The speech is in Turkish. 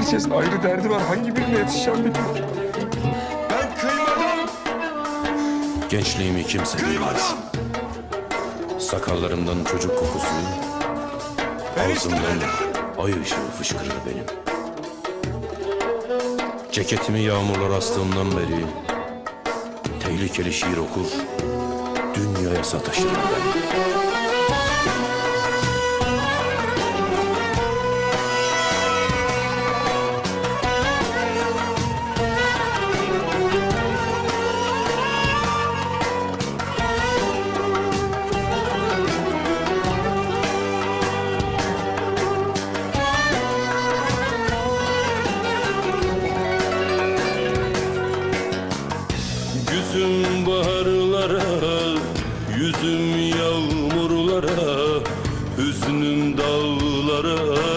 Herkesin ayrı derdi var. Hangi birine yetişeceğim bilmiyorum. Ben kıymadım. Gençliğimi kimse bilmez. Sakallarımdan çocuk kokusu, ağzımdan ay ışığı fışkırır benim. Ceketimi yağmurlar astığımdan beri tehlikeli şiir okur, dünyaya sataşırım ben. Yüzüm baharlara, yüzüm yağmurlara Hüznüm dağlara.